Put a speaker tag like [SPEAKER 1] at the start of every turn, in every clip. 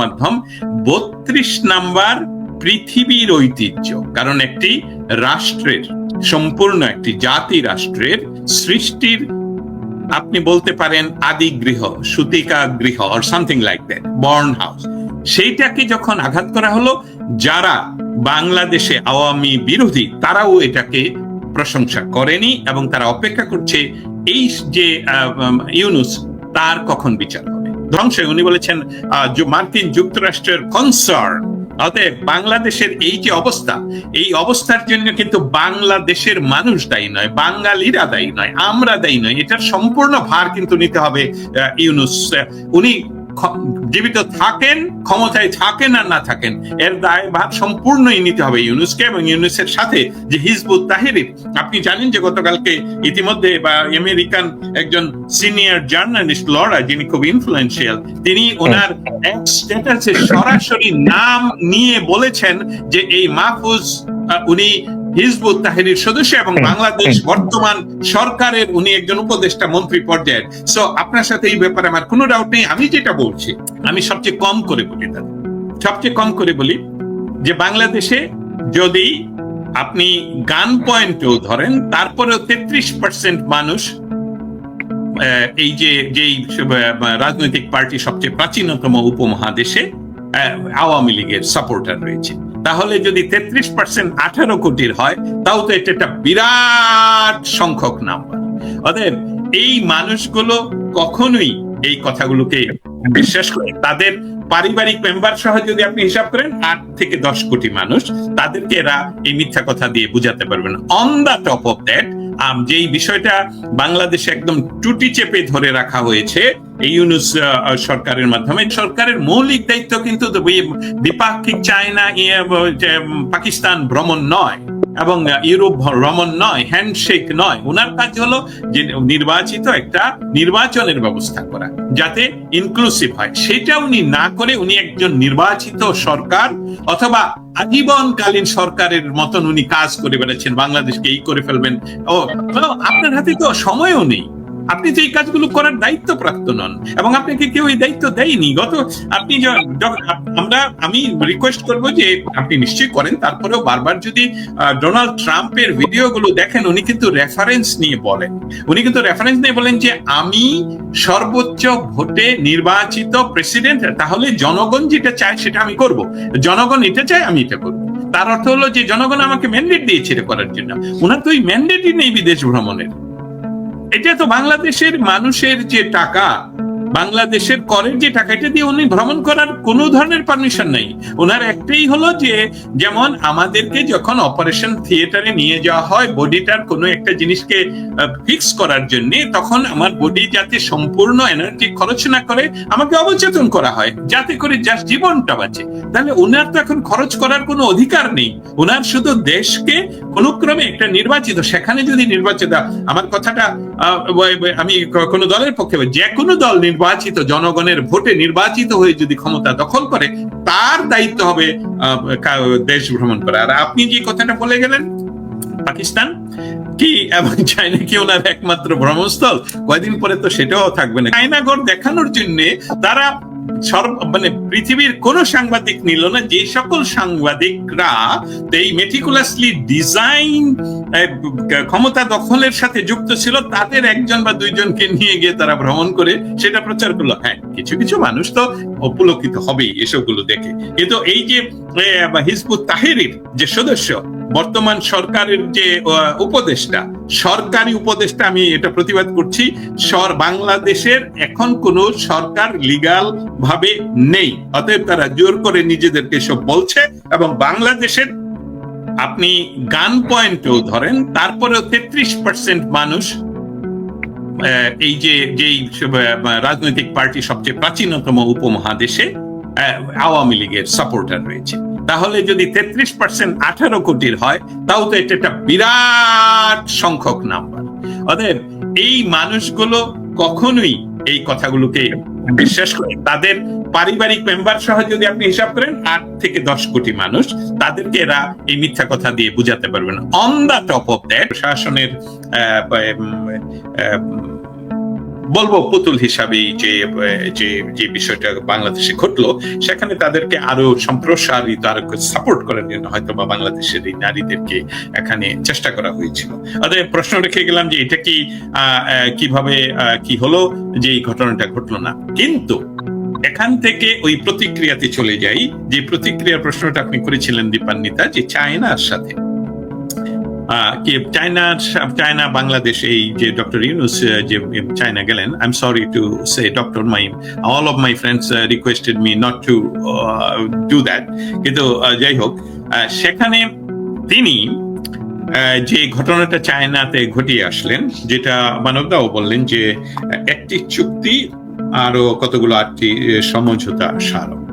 [SPEAKER 1] মাধ্যম বত্রিশ নাম্বার পৃথিবীর ঐতিহ্য, কারণ একটি রাষ্ট্রের, সম্পূর্ণ একটি জাতি রাষ্ট্রের সৃষ্টির, আপনি বলতে পারেন আদি গৃহ, সুতিকা গৃহ or something like that born house সেইটাকে যখন আঘাত করা হলো, যারা বাংলাদেশে আওয়ামী বিরোধী, তারাও এটাকে প্রশংসা করেনি এবং তারা অপেক্ষা করছে, এই যে ইউনুস, তার কখন বিচার হবে? ধ্বংসে উনি বলেছেন মার্কিন যুক্তরাষ্ট্রের কনসার্ন। অতএব বাংলাদেশের এই যে অবস্থা, এই অবস্থার জন্য কিন্তু বাংলাদেশের মানুষ দায়ী নয়, বাঙালিরা দায়ী নয়, আমরা দায়ী নয়। এটার সম্পূর্ণ ভার কিন্তু নিতে হবে ইউনুস। উনি জীবিত থাকেন, ক্ষমতায় থাকেন আর না থাকেন, এর দায় ভার সম্পূর্ণই নিতে হবে ইউনুসকে এবং ইউনুসের সাথে যে হিজবুত তাহিরির আপনি জানেন যে গতকালকে ইতিমধ্যে বা আমেরিকান একজন সিনিয়র জার্নালিস্ট লরা, যিনি খুব ইনফ্লুয়েন্সিয়াল তিনি ওনার স্ট্যাটাসে সরাসরি নাম নিয়ে বলেছেন যে এই মাহফুজ উনি হিজবুত তাহিনীর সদস্য এবং বাংলাদেশ বর্তমান সরকারের উনি একজন উপদেষ্টা মন্ত্রী পর্যায়ের। সো আপনার সাথে এই ব্যাপারে আমার কোনো ডাউট নেই। আমি যেটা বলছি আমি সবচেয়ে কম করে বলি দাদা সবচেয়ে কম করে বলি যে বাংলাদেশে যদি আপনি গান পয়েন্টেও ধরেন তারপরেও তেত্রিশ পার্সেন্ট মানুষ এই যে যেই রাজনৈতিক পার্টি সবচেয়ে প্রাচীনতম উপমহাদেশে আওয়ামী লীগের সাপোর্টার রয়েছে। তাহলে যদি তেত্রিশ পার্সেন্ট আঠারো কোটির হয়, তাও তো এটা একটা বিরাট সংখ্যক নাম্বার অতএব এই মানুষগুলো কখনোই এই কথাগুলোকে বিশ্বাস করে তাদের পারিবারিক মেম্বার সহ যদি আপনি হিসাব করেন, আট থেকে দশ কোটি মানুষ, তাদেরকে এরা এই মিথ্যা কথা দিয়ে বুঝাতে পারবেন on the top of that যেই বিষয়টা বাংলাদেশে একদম টুটি চেপে ধরে রাখা হয়েছে এই ইউনুস সরকারের মাধ্যমে। সরকারের মৌলিক দায়িত্ব কিন্তু দ্বিপাক্ষিক চায়না পাকিস্তান ভ্রমণ নয় এবং ইউরোপ ভ্রমণ নয় হ্যান্ডশেক নয়। ওনার কাজ হলো যে নির্বাচিত একটা নির্বাচনের ব্যবস্থা করা যাতে ইনক্লুসিভ হয়। সেটা উনি না করে উনি একজন নির্বাচিত সরকার অথবা আজীবনকালীন সরকারের মতন উনি কাজ করে বেড়াচ্ছেন। বাংলাদেশকে এই করে ফেলবেন। ও, আপনার হাতে তো সময়ও নেই। আপনি তো এই কাজগুলো করার দায়িত্ব প্রাপ্ত নন, এবং আপনাকে কেউ এই দায়িত্ব দেয়নি, গত আপনি আমরা, আমি রিকোয়েস্ট করব যে আপনি নিশ্চয়ই করেন, তারপরেও বারবার যদি ডোনাল্ড ট্রাম্পের ভিডিওগুলো দেখেন, উনি কিন্তু রেফারেন্স নিয়ে বলেন। উনি কিন্তু রেফারেন্স নিয়ে বলেন যে আমি সর্বোচ্চ ভোটে নির্বাচিত প্রেসিডেন্ট তাহলে জনগণ যেটা চায় সেটা আমি করব। জনগণ এটা চায়, আমি এটা করব। তার অর্থ হলো যে জনগণ আমাকে ম্যান্ডেট দিয়েছে করার জন্য। ওনার তো ওই ম্যান্ডেটই নেই বিদেশ ভ্রমণের। এটা তো বাংলাদেশের মানুষের যে টাকা বাংলাদেশের করের যে টাকা এটা দিয়ে উনি ভ্রমণ করার কোনো ধরনের পারমিশন নেই। ওনার একটাই হলো যে, যেমন আমাদেরকে যখন অপারেশন থিয়েটারে নিয়ে যাওয়া হয় বডিটার কোনো একটা জিনিসকে ফিক্স করার জন্য, তখন আমার বডি যাতে সম্পূর্ণ এনার্জি খরচ না করে, আমাকে অবচেতন করা হয়, যাতে করে জাস্ট জীবনটা বাঁচে। তাহলে ওনার তো এখন খরচ করার কোনো অধিকার নেই। ওনার শুধু দেশকে অনুক্রমে একটা নির্বাচিত, সেখানে যদি নির্বাচিত, আমার কথাটা আমি কোনো দলের পক্ষে, যে কোনো দল নির্বাচিত জনগণের ভোটে নির্বাচিত হয়ে যদি ক্ষমতা দখল করে, তার দায়িত্ব হবে দেশ ভ্রমণ করা। আর আপনি যে কথাটা বলে গেলেন, পাকিস্তান, কি এবং চায়না কি ওনার একমাত্র ভ্রমণস্থল? কয়দিন পরে তো সেটাও থাকবে না। চায়নাগড় দেখানোর জন্য তারা মানে পৃথিবীর কোন সাংবাদিক নিল না, যে সকল সাংবাদিকরা এই মেটিকুলাসলি ডিজাইন ক্ষমতা দখলের সাথে যুক্ত ছিল, তাদের একজন বা দুইজনকে নিয়ে গিয়ে তারা ভ্রমণ করে সেটা প্রচার করল। হ্যাঁ কিছু কিছু মানুষ তো অপুলকিত হবেই এসবগুলো দেখে। কিন্তু এই যে হিজবুত তাহেরির যে সদস্য বর্তমান সরকারের যে উপদেষ্টা, সরকারি উপদেষ্টা আমি এটা প্রতিবাদ করছি, সর বাংলাদেশের এখন কোনো সরকার লিগাল ভাবে নেই। অতএব তারা জোর করে নিজেদেরকে সব বলছে এবং বাংলাদেশের আপনি গান পয়েন্টেও ধরেন, তারপরেও তেত্রিশ পার্সেন্ট মানুষ এই যে, যেই রাজনৈতিক পার্টি সবচেয়ে প্রাচীনতম উপমহাদেশে আওয়ামী লীগের সাপোর্টার রয়েছে। তাহলে যদি তেত্রিশ পার্সেন্ট আঠারো কোটির হয়, তাও তো এটা একটা বিরাট সংখ্যক নাম্বার। অতএব এই মানুষগুলো কখনোই এই কথাগুলোকে বিশ্বাস করে, তাদের পারিবারিক মেম্বার সহ যদি আপনি হিসাব করেন, আট থেকে দশ কোটি মানুষ, তাদেরকে এরা এই মিথ্যা কথা দিয়ে বুঝাতে পারবে না। On the top of that প্রশাসনের বলব পুতুল হিসাবে যে যে যে বিষয়টা বাংলাদেশে ঘটলো, সেখানে তাদেরকে আরও সম্প্রসারিত, আরও সাপোর্ট করার জন্য হয়তো বা বাংলাদেশের এই নারীদেরকে এখানে চেষ্টা করা হয়েছিল। অতএব প্রশ্ন রেখে গেলাম যে এটা কি কীভাবে কি হলো, যে এই ঘটনাটা ঘটলো না। কিন্তু এখান থেকে ওই প্রতিক্রিয়াতে চলে যাই, যে প্রতিক্রিয়ার প্রশ্নটা আপনি করেছিলেন দীপান্বিতা, যে চায়নার সাথে কি চায়নার সা- চায়না, বাংলাদেশ, এই যে ডক্টর ইউনুস যে চায়না গেলেন I am sorry to say doctor my all of my friends requested me not to do that কিন্তু যাই হোক সেখানে তিনি যে ঘটনাটা চায়নাতে ঘটিয়ে আসলেন, যেটা মানবদাও বললেন যে, একটি চুক্তি আরও কতগুলো আটটি সমঝোতা স্মারক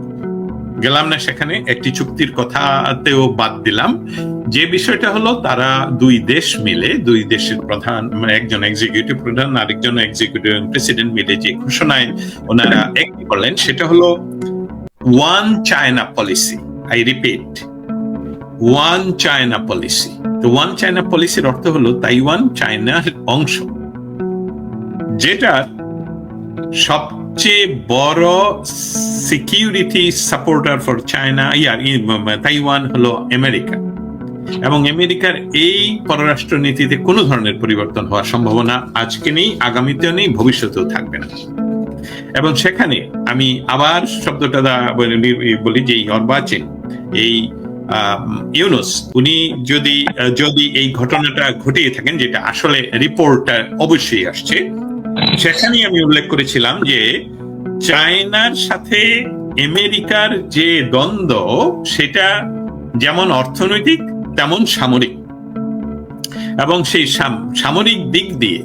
[SPEAKER 1] গেলাম না সেখানে, একটি চুক্তির কথাতেও বাদ দিলাম। যে বিষয়টা হলো, তারা দুই দেশ মিলে, দুই দেশের প্রধান মানে একজন এক্সিকিউটিভ প্রধান আরেকজন এক্সিকিউটিভ প্রেসিডেন্ট মিলে যে ঘোষণায় ওনারা এক করলেন, সেটা হলো one China policy I repeat one China policy তো ওয়ান চায়না পলিসির অর্থ হলো তাইওয়ান চায়নার অংশ। যেটা সবচেয়ে বড় security supporter for China year Taiwan হলো আমেরিকা এবং আমেরিকার এই পররাষ্ট্র নীতিতে কোনো ধরনের পরিবর্তন হওয়ার সম্ভাবনা আজকে নেই, আগামীতেও নেই, ভবিষ্যতেও থাকবে না। এবং সেখানে আমি আবার শব্দটা বলি- যে অর্বাচীন, এই ইউনুস, উনি যদি যদি এই ঘটনাটা ঘটিয়ে থাকেন, যেটা আসলে রিপোর্টটা অবশ্যই আসছে সেখানেই আমি উল্লেখ করেছিলাম যে চায়নার সাথে আমেরিকার যে দ্বন্দ্ব, সেটা যেমন অর্থনৈতিক, তেমন সামরিক। এবং সেই সাম- সামরিক দিক দিয়ে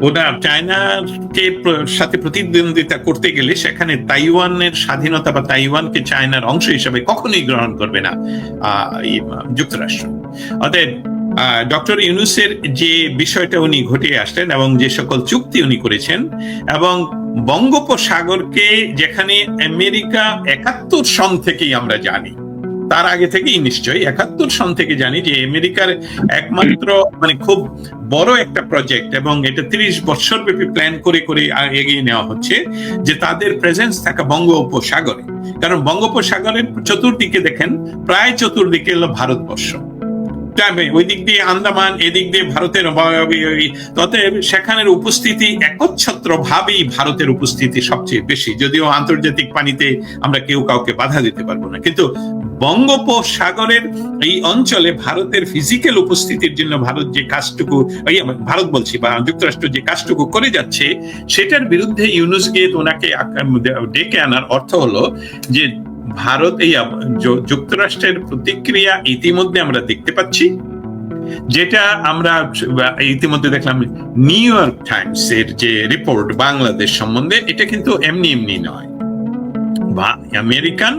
[SPEAKER 1] ওরা চায়নাকে সাথে প্রতিদ্বন্দ্বিতা করতে গেলে সেখানে তাইওয়ানের স্বাধীনতা বা তাইওয়ানকে চায়নার অংশ হিসেবে কখনোই গ্রহণ করবে না যুক্তরাষ্ট্র। অতএব ডক্টর ইউনুসের যে বিষয়টা উনি ঘটিয়ে আসলেন এবং যে সকল চুক্তি উনি করেছেন এবং বঙ্গোপসাগরকে যেখানে আমেরিকা একাত্তর সন থেকেই আমরা জানি, তার আগে থেকেই নিশ্চয়ই একাত্তর সন থেকে জানি যে আমেরিকার একমাত্র মানে খুব বড় একটা প্রজেক্ট এবং এটা তিরিশ বছর ব্যাপী প্ল্যান করে করে এগিয়ে নেওয়া হচ্ছে যে তাদের প্রেজেন্স থাকা বঙ্গোপসাগরে। কারণ বঙ্গোপসাগরের চতুর্দিকে দেখেন, প্রায় চতুর্দিকে হলো ভারতবর্ষ। যাবে ওই দিক দিয়ে আন্দামান, এদিক দিয়ে ভারতের সেখানের উপস্থিতি একচ্ছত্র ভাবেই ভারতের উপস্থিতি সবচেয়ে বেশি। যদিও আন্তর্জাতিক পানিতে আমরা কেউ কাউকে বাধা দিতে পারব না। কিন্তু বঙ্গোপসাগরের এই অঞ্চলে ভারতের ফিজিক্যাল উপস্থিতির জন্য ভারত যে কাজটুকু ভারত বলছি বা যুক্তরাষ্ট্র যে কাজটুকু করে যাচ্ছে, সেটার বিরুদ্ধে ইউনুস গেট ওনাকে ডেকে আনার অর্থ হলো যে ভারত এই যুক্তরাষ্ট্রের প্রতিক্রিয়া ইতিমধ্যে আমরা দেখতে পাচ্ছি। যেটা আমরা ইতিমধ্যে দেখলাম নিউ ইয়র্ক টাইমস এর যে রিপোর্ট বাংলাদেশ সম্বন্ধে, এটা কিন্তু এমনি এমনি নয়। বা আমেরিকান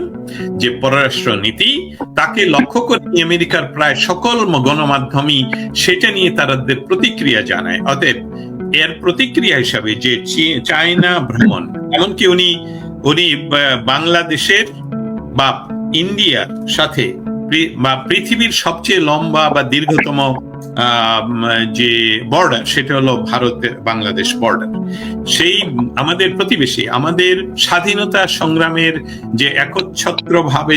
[SPEAKER 1] যে পররাষ্ট্র নীতি তাকে লক্ষ্য করে আমেরিকার প্রায় সকল গণমাধ্যমই সেটা নিয়ে তাদের প্রতিক্রিয়া জানায়। অতএব এর প্রতিক্রিয়া হিসাবে যে চায়না ভ্রমণ, এমনকি উনি উনি বাংলাদেশের বা ইন্ডিয়ার সাথে বা পৃথিবীর সবচেয়ে লম্বা বা দীর্ঘতম যে বর্ডার সেটা হলো ভারত বাংলাদেশ বর্ডার সেই আমাদের প্রতিবেশী, আমাদের স্বাধীনতা সংগ্রামের যে একচ্ছত্র ভাবে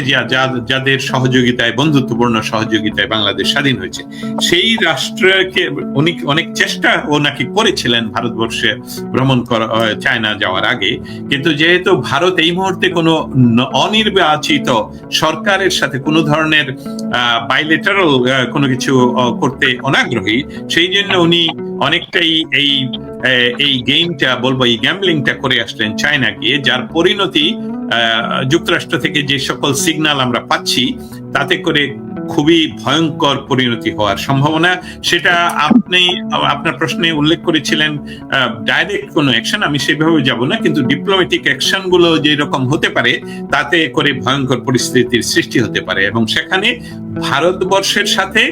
[SPEAKER 1] যাদের সহযোগিতায়, বন্ধুত্বপূর্ণ সহযোগিতায় বাংলাদেশ স্বাধীন হয়েছে, সেই রাষ্ট্রকে উনি অনেক চেষ্টা ও নাকি করেছিলেন ভারতবর্ষে ভ্রমণ চায়না যাওয়ার আগে। কিন্তু যেহেতু ভারত এই মুহূর্তে কোনো অনির্বাচিত সরকারের সাথে কোনো ধরনের বাইলেটারাল কোনো কিছু করতে অনাগ্রহী, সেই জন্য উনি অনেকটাই এই এই গেমটা বলব এই গ্যামলিংটা করে আসলেন চায়না গিয়ে, যার পরিণতি যুক্তরাষ্ট্র থেকে যে সকল সিগন্যাল আমরা পাচ্ছি, তাতে করে খুবই ভয়ঙ্কর পরিণতি হওয়ার সম্ভাবনা। সেটা আপনি, আপনার প্রশ্নে উল্লেখ করেছিলেন ডাইরেক্ট কোনো অ্যাকশন আমি সেভাবে যাব না, কিন্তু ডিপ্লোম্যাটিক অ্যাকশনগুলো যে রকম হতে পারে, তাতে করে ভয়ঙ্কর পরিস্থিতির সৃষ্টি হতে পারে। এবং সেখানে ভারতবর্ষের সাথে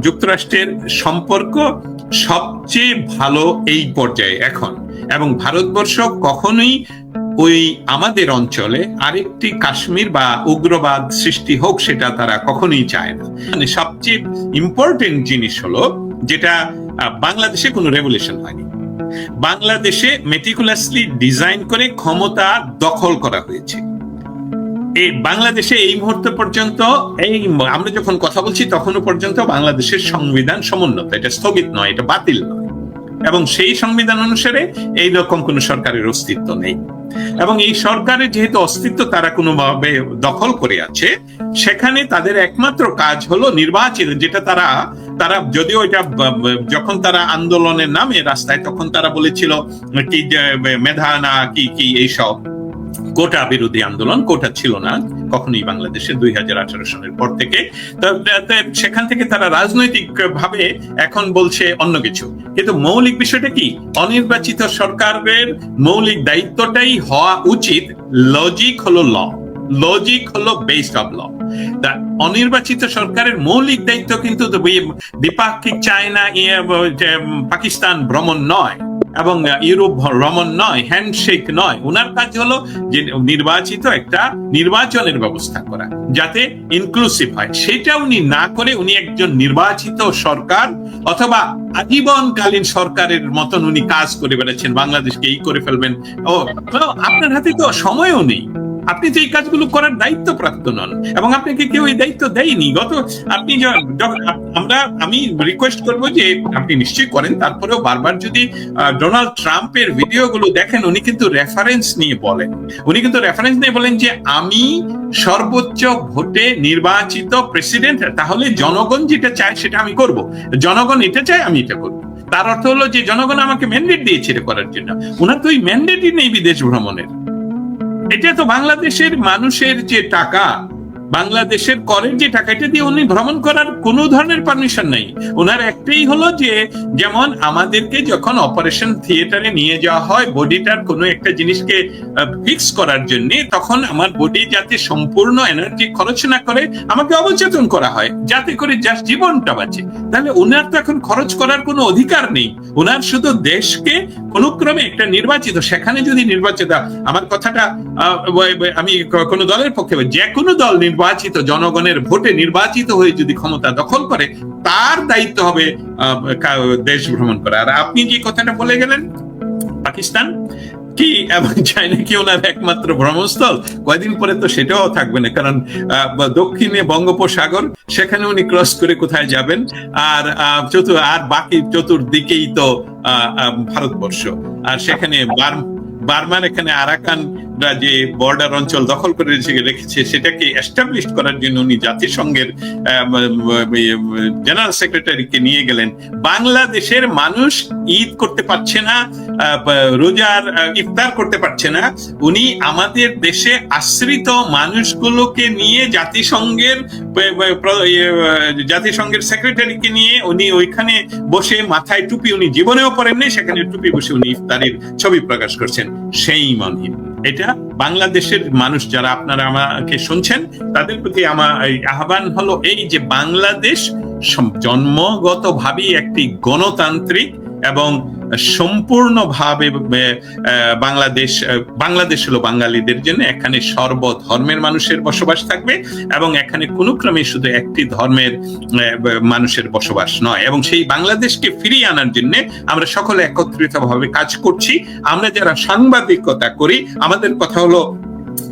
[SPEAKER 1] যুক্তরাষ্ট্রের সম্পর্ক সবচেয়ে ভালো এই পর্যায়ে এখন। এবং ভারতবর্ষ কখনোই ওই আমাদের অঞ্চলে আরেকটি কাশ্মীর বা উগ্রবাদ সৃষ্টি হোক সেটা তারা কখনোই চায় না। মানে সবচেয়ে ইম্পর্টেন্ট জিনিস হলো যেটা বাংলাদেশে কোনো রেভলিউশন হয়নি। বাংলাদেশে মেটিকুলাসলি ডিজাইন করে ক্ষমতা দখল করা হয়েছে। এই বাংলাদেশে এই মুহূর্তে পর্যন্ত এই আমরা যখন কথা বলছি, তখনও পর্যন্ত বাংলাদেশের সংবিধান সমুন্নত। এটা স্থগিত নয়, এটা বাতিল নয়। এবং সেই সংবিধান অনুসারে এই রকম কোন সরকারের অস্তিত্ব নেই। এবং এই সরকারের যেহেতু অস্তিত্ব তারা কোনোভাবে দখল করে আছে, সেখানে তাদের একমাত্র কাজ হলো নির্বাচিত, যেটা তারা তারা যদিও এটা যখন তারা আন্দোলনের নামে রাস্তায়, তখন তারা বলেছিল কি মেধা না, কি কি, এইসব। কোটা বিরোধী আন্দোলন কোটা ছিল না কখনোই বাংলাদেশে দুই হাজার আঠারো সালের পর থেকে। সেখান থেকে তারা রাজনৈতিক ভাবে এখন বলছে অন্য কিছু। কিন্তু মৌলিক বিষয়টা কি? অনির্বাচিত সরকারের মৌলিক দায়িত্বটাই হওয়া উচিত। লজিক হলো ল লজিক হলো বেসড অফ ল অনির্বাচিত সরকারের মৌলিক দায়িত্ব কিন্তু দ্বিপাক্ষিক চায়না ইয়ে, পাকিস্তান ভ্রমণ নয়। এবং ইউরোপ ভ্রমণ নয় হ্যান্ডশেক নয়। ওনার কাজ হলো যে নির্বাচিত একটা নির্বাচনের ব্যবস্থা করা, যাতে ইনক্লুসিভ হয়। সেটা উনি না করে উনি একজন নির্বাচিত সরকার অথবা আজীবনকালীন সরকারের মতন উনি কাজ করে বেড়াচ্ছেন। বাংলাদেশকে এই করে ফেলবেন। ও আপনার হাতে তো সময়ও নেই। আপনি তো এই কাজগুলো করার দায়িত্ব প্রাপ্ত নন, এবং আপনাকে কেউ এই দায়িত্ব দেয়নি। গত আপনি আমরা, আমি রিকোয়েস্ট করব যে আপনি নিশ্চয়ই করেন, তারপরেও বারবার যদি ডোনাল্ড ট্রাম্পের ভিডিওগুলো দেখেন, উনি কিন্তু রেফারেন্স নিয়ে বলেন। উনি কিন্তু রেফারেন্স নিয়ে বলেন যে, আমি সর্বোচ্চ ভোটে নির্বাচিত প্রেসিডেন্ট তাহলে জনগণ যেটা চায় সেটা আমি করব। জনগণ এটা চায়, আমি এটা করব। তার অর্থ হলো যে, জনগণ আমাকে ম্যান্ডেট দিয়েছে করার জন্য। ওনার তো ওই ম্যান্ডেটই নেই বিদেশ ভ্রমণের। এটা তো বাংলাদেশের মানুষের যে টাকা বাংলাদেশের করের যে টাকা এটা দিয়ে উনি ভ্রমণ করার কোনো ধরনের পারমিশন নাই। ওনার একটাই হলো যে, যেমন আমাদেরকে যখন অপারেশন থিয়েটারে নিয়ে যাওয়া হয় বডিটার কোনো একটা জিনিসকে ফিক্স করার জন্য, তখন আমার বডি যাতে সম্পূর্ণ এনার্জি খরচ না করে, আমাকে অবচেতন করা হয়, যাতে করে জাস্ট জীবনটা বাঁচে। তাহলে ওনার তো এখন খরচ করার কোনো অধিকার নেই। ওনার শুধু দেশকে অনুক্রমে একটা নির্বাচিত, সেখানে যদি নির্বাচিত, আমার কথাটা আমি কোনো দলের পক্ষে, যে কোনো দল নির্বাচিত, জনগণের ভোটে নির্বাচিত হয়ে যদি ক্ষমতা দখল করে, তার দায়িত্ব হবে দেশ ভ্রমণ করা। আর আপনি যে কথাটা বলে গেলেন, পাকিস্তান, কি এবং চাইনা কি ওনার একমাত্র ভ্রমণস্থল? কয়দিন পরে তো সেটাও থাকবে না, কারণ দক্ষিণে বঙ্গোপসাগর, সেখানে উনি ক্রস করে কোথায় যাবেন? আর চতুর, আর বাকি চতুর্দিকেই তো ভারতবর্ষ। আর সেখানে বার্ম- বার্মার এখানে আরাকান যে বর্ডার অঞ্চল দখল করে রেখেছে সেটাকে এস্টাবলিশ করার জন্য উনি জাতিসংঘের জেনারেল সেক্রেটারিকে নিয়ে গেলেন। বাংলাদেশের মানুষ ঈদ করতে পারছে না রোজার ইফতার করতে পারছে না। উনি আমাদের দেশে আশ্রিত মানুষগুলোকে নিয়ে জাতিসংঘের ইয়ে, জাতিসংঘের সেক্রেটারিকে নিয়ে উনি ওইখানে বসে মাথায় টুপি উনি জীবনেও পরেননি সেখানে টুপি বসে উনি ইফতারের ছবি প্রকাশ করছেন। সেই মনহীন এটা বাংলাদেশের মানুষ যারা আপনারা আমাকে শুনছেন, তাদের প্রতি আমার আহ্বান হলো এই যে বাংলাদেশ জন্মগত জন্মগতভাবেই একটি গণতান্ত্রিক এবং সম্পূর্ণভাবে বাংলাদেশ বাংলাদেশ হলো বাঙালিদের জন্য এখানে সর্বধর্মের মানুষের বসবাস থাকবে এবং এখানে কোনো ক্রমে শুধু একটি ধর্মের মানুষের বসবাস নয়। এবং সেই বাংলাদেশকে ফিরিয়ে আনার জন্য আমরা সকলে একত্রিত ভাবে কাজ করছি। আমরা যারা সাংবাদিকতা করি, আমাদের কথা হলো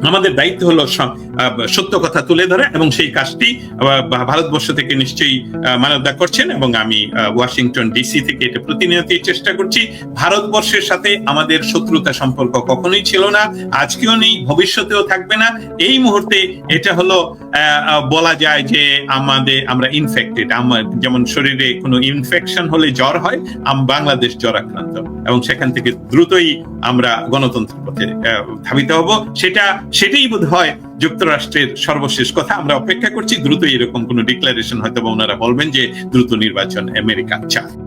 [SPEAKER 1] আমাদের দায়িত্ব হলো সত্য কথা তুলে ধরা এবং সেই কাজটি ভারতবর্ষ থেকে নিশ্চয়ই মানবদা করছেন এবং আমি ওয়াশিংটন ডিসি থেকে এটা প্রতিনিয়তই চেষ্টা করছি। ভারতবর্ষের সাথে আমাদের শত্রুতা সম্পর্ক কখনোই ছিল না, আজকেও নেই, ভবিষ্যতেও থাকবে না। এই মুহূর্তে এটা হলো বলা যায় যে আমাদের, আমরা ইনফেক্টেড যেমন শরীরে কোনো ইনফেকশন হলে জ্বর হয়, আম- বাংলাদেশ জ্বর আক্রান্ত এবং সেখান থেকে দ্রুতই আমরা গণতন্ত্রের পথে ধাবিত হব। সেটা সেটাই বোধ হয় যুক্তরাষ্ট্রের সর্বশেষ কথা। আমরা অপেক্ষা করছি দ্রুত এরকম কোনো ডিক্লারেশন হয়তো বা ওনারা বলবেন যে দ্রুত নির্বাচন আমেরিকা চায়।